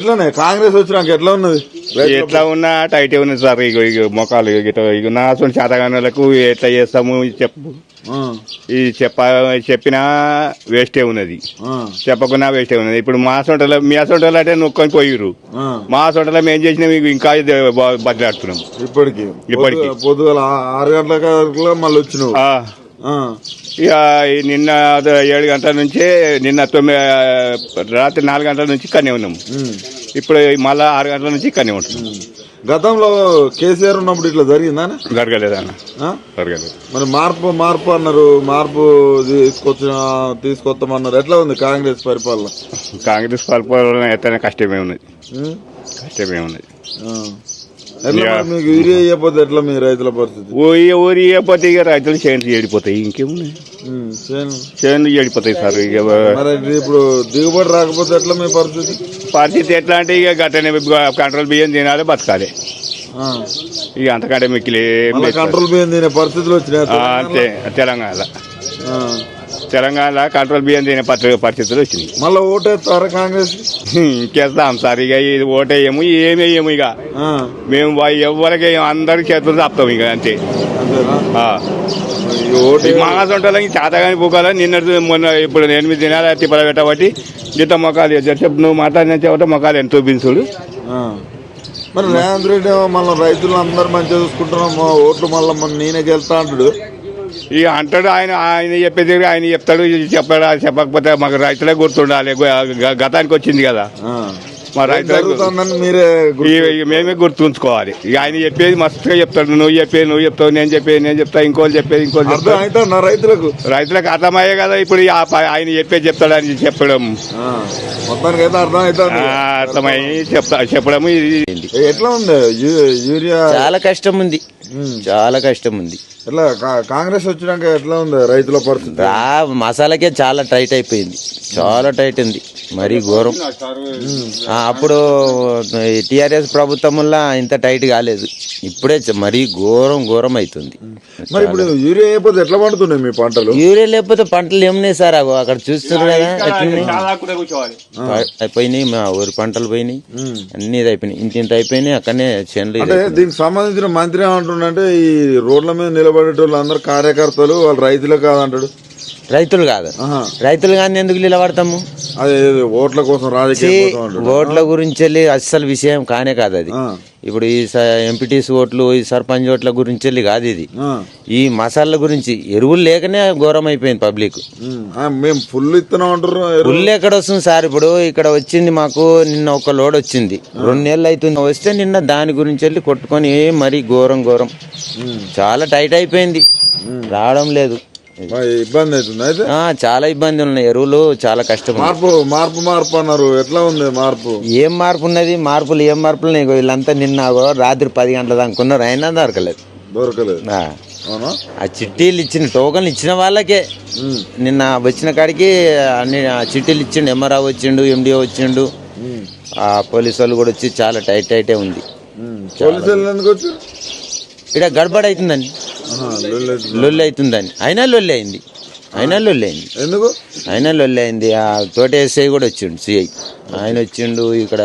ఎట్లనే కాంగ్రెస్ వచ్చినాక ఎట్లా ఉన్నది? ఎట్లా ఉన్నా టైట్ ఉన్నది సార్. ఇక ఇక మొక్కలు ఇక ఇక నా అసలు శాతగానులకు ఎట్లా చేస్తాము? చెప్పు ఇది చెప్ప చెప్పినా వేస్టే ఉన్నది. ఆ, చెప్పకున్నా వేస్టే ఉన్నది. ఇప్పుడు మా సొంటలో మీ సొంటలో అంటే నొక్కొని పోయిర్రు. ఆ. మా సొంటలో మేము చేసినా మీకు ఇంకా బదిలాడుతున్నాం ఇప్పటికి. ఇప్పటికి. పొద్దు- పొద్దుగాల ఆరు గంటల మళ్ళీ వచ్చినావు. ఆ, ఇక నిన్న ఏడు గంటల నుంచే నిన్న తొమ్మిది రాత్రి నాలుగు గంటల నుంచి ఇక్కడనే ఉన్నాం. ఉమ్, ఇప్పుడు మళ్ళా ఆరు గంటల నుంచి ఇక్కడనే ఉంటాం. గతంలో కేసీఆర్ ఉన్నప్పుడు ఇట్లా జరిగిందా జరగలేదన్న ఆ? జరగలేదు. మరి మార్పు మార్పు అన్నారు మార్పు తీసుకొచ్చిన తీసుకొస్తామన్నారు. ఎట్లా ఉంది కాంగ్రెస్ పరిపాలన? కాంగ్రెస్ పరిపాలన ఎత్తనే కష్టమే ఉన్నది. కష్టమే ఉన్నది. మీకు యూరియా ఎట్లా మీ రైతుల పరిస్థితి? ఊరి ఇక రైతులు చేనులు ఏడిపోతాయి ఇంకేమున్నాయి. చేనులు ఏడిపోతాయి సార్ ఇక మరి ఇప్పుడు దిగుబడి రాకపోతే ఎట్లా మీ పరిస్థితి? పరిస్థితి ఎట్లా అంటే ఇక గట్టనే కంట్రోల్ బియ్యం తినాలి బతకాలి. ఇక అంతకంటే మిక్కిలి కంట్రోల్ బియ్యం తినే పరిస్థితులు వచ్చినాయి అంతే తెలంగాణలో. తెలంగాణలో కంట్రోల్ బియ్యం తినే పరి- పరిస్థితులు వచ్చినాయి. మళ్ళా ఓటేస్తారా కాంగ్రెస్? ఇంకేస్తాం సార్ ఇక ఇది ఓటేయము ఏమేయము ఇక. మేము ఎవరికి అందరి చేతులు తప్పుతాం ఇక అంతే. మాసంటలకి చేతగాని పోకాల నిన్న మొన్న ఇప్పుడు ఎనిమిది దినాలు తిప్పల పెట్టబట్టి జీత మొక్కలు చెప్పు నువ్వు మాట్లాడిన చెబుతా మొక్కలు ఎంత చూపించుడు. మరి రేవంత్ రెడ్డి మళ్ళీ రైతులు అందరు మంచిగా చూసుకుంటున్నాం ఓట్లు మళ్ళీ నేనే గెలుతా అంటాడు. ఇక అంటాడు ఆయన ఆయన చెప్పేది ఆయన చెప్తాడు చెప్పాడు చెప్పకపోతే మాకు రైతులే గుర్తుండాలి. గతానికి వచ్చింది కదా. మా రైతులకు ఇక- ఇక మేమే గుర్తుంచుకోవాలి. ఇక ఆయన చెప్పేది మస్తుగా చెప్తాడు నువ్వు చెప్పేది నువ్వు చెప్తావు నేను చెప్పేది నేను చెప్తా ఇంకోళ్ళు చెప్పేది ఇంకోళ్ళు చెప్తా నా రైతులకు. రైతులకు అర్థమయ్యే కదా ఇప్పుడు ఆయన చెప్పేది చెప్తాడని చెప్పడం. ఆ. మొత్తానికి అయితే అర్థం అవుతుంది ఆ, అర్థమయ్యి చెప్తా చెప్పడము ఇది. ఎట్లా ఉంది? యూరియా చాలా కష్టం ఉంది. చాలా కష్టం ఉంది ఎట్లా కాంగ్రెస్ వచ్చినాక ఎట్లా ఉంది రైతుల పరిస్థితి? రా మసాలాకే చాలా టైట్ అయిపోయింది. చాలా టైట్ ఉంది. మరీ ఘోరం. ఆ, అప్పుడు టిఆర్ఎస్ ప్రభుత్వం వల్ల ఇంత టైట్ కాలేదు. ఇప్పుడే మరీ ఘోరం ఘోరం అవుతుంది మరి ఇప్పుడు యూరియా అయిపోతే ఎట్లా పండుతున్నాయి మీ పంటలు? యూరియా లేకపోతే పంటలు ఏమున్నాయి సార్. అక్కడ చూస్తున్నారు అయిపోయినాయి మా ఊరి పంటలు పోయినాయి. అన్ని ఇది అయిపోయినాయి. ఇంత ఇంత అయిపోయినాయి అక్కడనే చేనులు దీనికి సంబంధించిన మంత్రి అంటే ఈ రోడ్ల మీద నిలబడేటోళ్ళు అందరు కార్యకర్తలు వాళ్ళు రైతులే కాదంటాడు. రైతులు కాదు. రైతులు కానీ ఎందుకు నిలబడతాము? ఓట్ల కోసం ఓట్ల గురించి వెళ్ళి అస్సలు విషయం కానే కాదు అది. ఇప్పుడు ఈ ఎంపీటీసీ ఓట్లు ఈ సర్పంచ్ ఓట్ల గురించి వెళ్ళి కాదు ఇది. ఈ మసాలా గురించి ఎరువులు లేకనే ఘోరం అయిపోయింది పబ్లిక్ మేము ఫుల్ ఇస్తున్నాం అంటారు. పుల్లు ఎక్కడ వస్తుంది సార్ ఇప్పుడు? ఇక్కడ వచ్చింది మాకు నిన్న ఒక లోడ్ వచ్చింది. రెండు నెలలు అవుతుంది. వస్తే నిన్న దాని గురించి వెళ్ళి కొట్టుకొని మరీ ఘోరం ఘోరం. చాలా టైట్ అయిపోయింది. రావడం లేదు. ఇబ్బంది అవుతుంది చాలా ఇబ్బంది ఉన్నాయి. ఎరువులు చాలా కష్టం. మార్పు మార్పు మార్పు అన్నారు. ఎట్లా ఉంది మార్పు? ఏం మార్పు ఉన్నది? మార్పులు ఏం మార్పులు ఇగో వీళ్ళంతా నిన్న రాత్రి పది గంటల దాకా ఉన్నారు అయినా దొరకలేదు. దొరకలేదు. ఆ. చిట్టీలు ఇచ్చిన టోకన్లు ఇచ్చిన వాళ్ళకే. నిన్న వచ్చిన కాడికి అన్ని చిట్టీలు ఇచ్చిండు. ఎంఆర్ఆ వచ్చిండు ఎండిఓ వచ్చిండు. ఆ పోలీసు వాళ్ళు కూడా వచ్చి చాలా టైట్ టైటే ఉంది. ఎందుకు వచ్చారు? ఇక్కడ గడబడ అవుతుందని ఆహా, లొల్లి అవుతుంది. లొల్లి అవుతుందని అయినా లొల్లి అయింది. అయినా లొల్లి అయింది. ఎందుకు? అయినా లొల్లి అయింది. ఆ తోట ఎస్ఐ కూడా వచ్చిండు సిఐ. ఆయన వచ్చిండు ఇక్కడ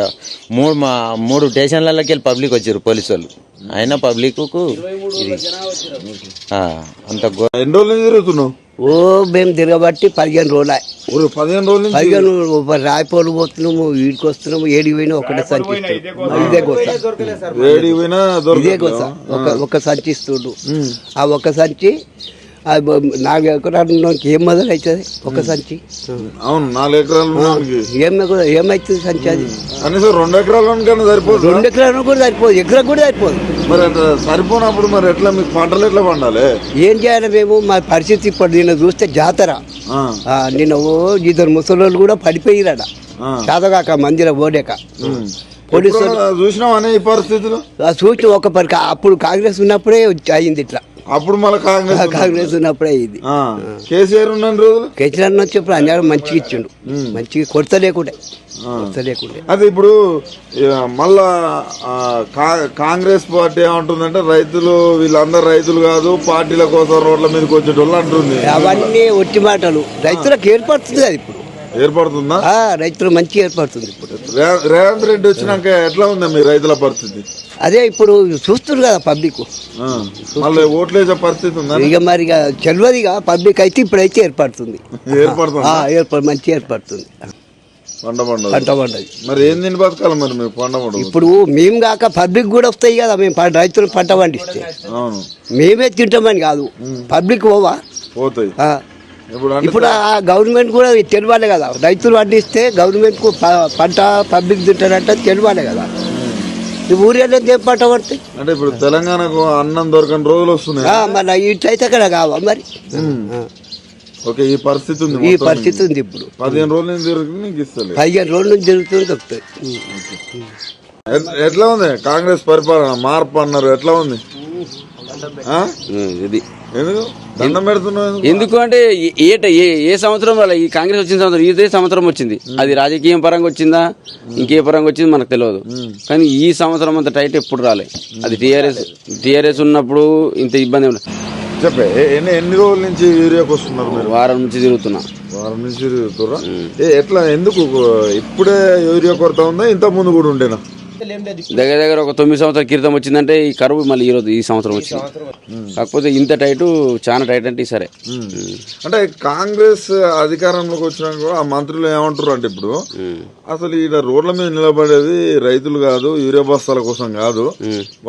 మూడు మా మూడు స్టేషన్లకి వెళ్ళి పబ్లిక్ వచ్చారు పోలీసు వాళ్ళు. అయినా పబ్లిక్కు ఇది అంత ఎన్ని రోజుల నుంచి తిరుగుతున్నావు? ఓ మేము తిరగబట్టి పదిహేను రోజులు పదిహేను రోజుల నుంచి పదిహేను రాయపోలు పోతున్నాము వీడికి వస్తున్నాము ఏడికి పోయినా ఒకటే సంచిస్తున్నాము ఇదే పోయినా ఇదే ఒక ఒక సంచి ఇస్తుండు ఆ ఒక సంచి బ- నాలుగు ఎకరాలకి ఏం మొదలవుతుంది ఒక సంచి. అవును నాలుగు ఎకరాలు. ఏం ఏమవుతుంది సంచి అది? కనీసం రెండు ఎకరాలకన్నా సరిపోదు రెండు ఎకరాలు కూడా సరిపోదు. ఎకరం కూడా సరిపోదు. మరి సరిపోనప్పుడు మరి ఎట్లా మీకు పంటలు ఎట్లా పండాలి? ఏం చేయాలి మేము? మా పరిస్థితి ఇప్పుడు నిన్న చూస్తే జాతర. నిన్న ఓ ఇద్దరు ముసలోళ్ళు కూడా పడిపోయిరాడ ఆ. చాతగాక మందిర ఓడాక. ఉమ్. పోలీసు ఎప్పుడన్నా చూసినావా ఈ పరిస్థితులు? ఆ సూచన ఒక పరి అప్పుడు కాంగ్రెస్ ఉన్నప్పుడే అయింది ఇట్లా. అప్పుడు మళ్ళీ కాంగ్రెస్. కాంగ్రెస్ ఉన్నప్పుడే ఆ, కేసీఆర్ ఉన్న రోజులు? కేసీఆర్ వచ్చినప్పుడు అన్యాయం మంచిగా ఇచ్చిండు. మంచిగా కొరత లేకుండే. కొరత లేకుండే. అది ఇప్పుడు మళ్ళా కాంగ్రెస్ పార్టీ ఏమంటుందంటే రైతులు వీళ్ళందరూ రైతులు కాదు పార్టీల కోసం రోడ్ల మీదకి వచ్చేటోళ్ళు అంటుంది. అవన్నీ ఒట్టి మాటలు. రైతులకు ఏర్పడుతుంది అది ఇప్పుడు. ఏర్పడుతుందా? రైతులు మంచి ఏర్పడుతుంది ఇప్పుడు. రేవంత్ రెడ్డి వచ్చినాక ఎట్లా ఉందా మీ రైతుల పరిస్థితి? అదే ఇప్పుడు చూస్తున్నారు కదా పబ్లిక్. మళ్ళీ ఓట్లేసే పరిస్థితి ఉందా? ఇక మరి తెలియదుగా పబ్లిక్ అయితే ఇప్పుడైతే ఏర్పడుతుంది. ఏర్పడుతుందా? ఏర్పడు మంచి ఏర్పడుతుంది. పంట పండుగ. పంట మరి ఏం తిని బతకాలి మరి మీరు పంట పండుగ? ఇప్పుడు మేము కాక పబ్లిక్ కూడా వస్తాయి కదా మేము రైతులు పంట పండిస్తే. అవును. మేమే తింటామని కాదు. పబ్లిక్ పోవా? పోతాయి. ఇప్పుడు ఆ గవర్నమెంట్ కూడా తెలియాలి కదా. రైతులు పండిస్తే గవర్నమెంట్కు పంట పబ్లిక్ తింటారంటే తెలియాలి కదా. ఈ ఊరేళ్ళు ఏం పంట పడతాయి అంటే ఇప్పుడు తెలంగాణకు అన్నం దొరకని రోజులు వస్తున్నాయి. మరి ఇట్లయితే అక్కడ కావా మరి. ఓకే ఈ పరిస్థితి ఉంది ఈ పరిస్థితి ఉంది ఇప్పుడు. పదిహేను రోజుల నుంచి దొరికి నీకు పదిహేను రోజుల నుంచి జరుగుతుంది దొరుకుతాయి ఎట్- ఎట్లా ఉంది కాంగ్రెస్ పరిపాలన? మార్పు అన్నారు ఎట్లా ఉంది? ఇది. ఎందుకు? అంటే ఏ- ఏట ఏ ఏ సంవత్సరం వల్ల ఈ కాంగ్రెస్ వచ్చిన సంవత్సరం ఇదే సంవత్సరం వచ్చింది. అది రాజకీయం పరంగా వచ్చిందా? ఇంకే పరంగా వచ్చింది మనకు తెలియదు. కానీ ఈ సంవత్సరం అంత టైట్ ఎప్పుడు రాలే. అది టీఆర్ఎస్ టీఆర్ఎస్ ఉన్నప్పుడు ఇంత ఇబ్బంది చెప్పే ఎన్ని ఎన్ని రోజుల నుంచి యూరియాకి వస్తున్నారు మీరు? వారం నుంచి తిరుగుతున్నా. వారం నుంచి తిరుగుతుర్రా? ఏ ఎట్లా ఎందుకు? ఇప్పుడే యూరియా కొరత ఉందా? ఇంత ముందు కూడా ఉండేనా? దగ్గర దగ్గర ఒక తొమ్మిది సంవత్సరాల క్రితం వచ్చిందంటే ఈ కరువు మళ్ళీ ఈ రోజు ఈ సంవత్సరం వచ్చింది. కాకపోతే ఇంత టైటు చాలా టైట్ అంటే సరే. అంటే కాంగ్రెస్ అధికారంలోకి వచ్చినాక కూడా ఆ మంత్రులు ఏమంటారు అంటే ఇప్పుడు అసలు ఈడ రోడ్ల మీద నిలబడేది రైతులు కాదు యూరియా బస్తాల కోసం కాదు.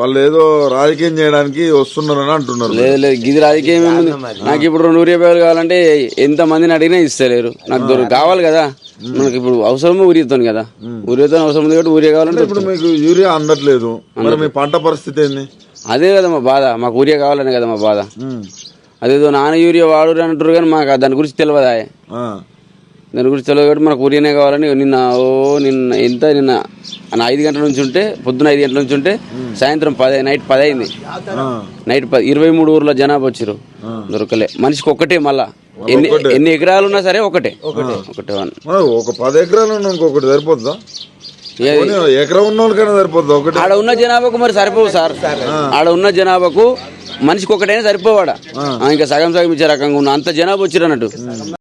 వాళ్ళు ఏదో రాజకీయం చేయడానికి వస్తున్నారని అంటున్నారు. లేదు లేదు గిది రాజకీయం ఏముంది? నాకు ఇప్పుడు రెండు ఊరి రూపాయలు కావాలంటే ఎంత మందిని అడిగినా ఇస్తలేరు. నాకు దొరికి కావాలి కదా. మనకి ఇప్పుడు అవసరము ఊరితో కదా. ఊరితో అవసరం ఉంది కాబట్టి ఊరియా కావాలంటే ఇప్పుడు మీకు యూరియా అందట్లేదు. మరి మీ పంట పరిస్థితి ఏంది? అదే కదా మా బాధ. మాకు ఊరియా కావాలనే కదా మా బాధ అదేదో నాన్న యూరియా వాడు అంటారు కానీ మాకు దాని గురించి తెలియదా. దాని గురించి తెలియదు కాబట్టి మనకు ఊరియానే కావాలని నిన్న ఓ నిన్న ఎంత నిన్న ఐదు గంటల నుంచి ఉంటే పొద్దున ఐదు గంటల నుంచి ఉంటే సాయంత్రం పది నైట్ పది అయింది. నైట్ పది ఇరవై మూడు ఊర్ల జనాభా వచ్చారు దొరకలే. మనిషికి ఒక్కటే మళ్ళా. ఎన్ని ఎన్ని ఎకరాలు ఉన్నా సరే ఒకటే ఒకటే వన్. మరి ఒక పది ఎకరాలు ఇంకొకటి సరిపోతుందా? ఎకరం ఉన్న వాళ్ళకైనా సరిపోతుందా ఒకటి. ఆడ ఉన్న జనాభాకు మరి సరిపోవు సార్. ఆడ ఉన్న జనాభాకు మనిషికి ఒకటైనా సరిపోవాడా ఇంకా సగం సగం ఇచ్చే రకంగా ఉన్న అంత జనాభా వచ్చిరు అన్నట్టు